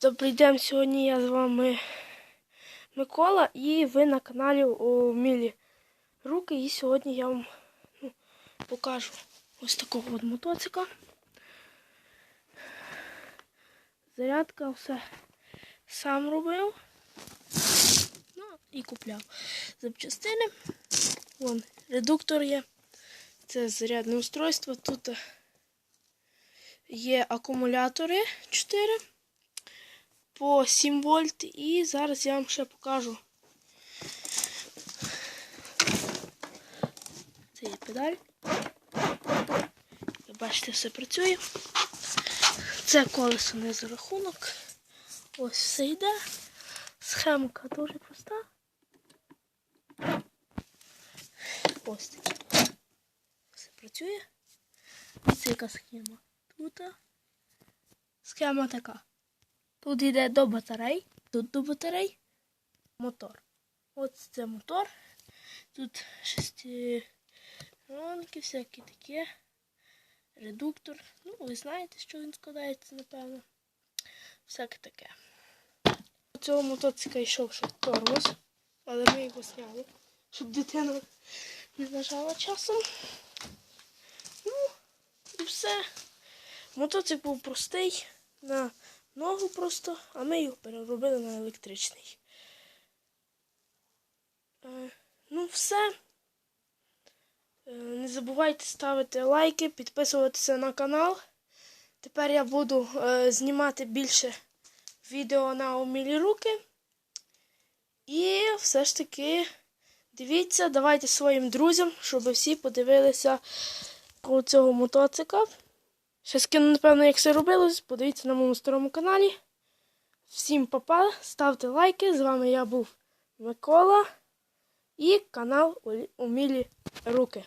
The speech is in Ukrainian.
Добрий день, сьогодні я з вами Микола і ви на каналі у Мілі Руки. І сьогодні я вам ну, покажу ось такого от мотоцика. Зарядка все сам робив. Ну, і купляв запчастини. Вон редуктор є. Це зарядне устройство. Тут є акумулятори 4 по 7 вольт. І зараз я вам ще покажу. Це є педаль. Як бачите, все працює. Це колесо не за рахунок. Ось все йде. Схемка дуже проста. Ось такі. Все працює. Ось яка схема. Тут схема така. Тут йде до батарей, тут до батарей мотор. Ось це мотор. Тут шестеронки, всякі такі. Редуктор. Ну, ви знаєте, що він складається, напевно. Всяке таке. У цього мотоцикла йшов ще тормоз, але ми його зняли, щоб дитина не нажала часом. Ну, і все. Мотоцикл був простий, на ногу просто, а ми його переробили на електричний. Е, ну, все. Е, не забувайте ставити лайки, підписуватися на канал. Тепер я буду е, знімати більше відео на умілі руки. І все ж таки дивіться, давайте своїм друзям, щоб всі подивилися цього мотоцикла. Ще скину, напевно, як це робилось. Подивіться на моєму старому каналі. Всім папа, ставте лайки. З вами я був Микола і канал Умілі Руки.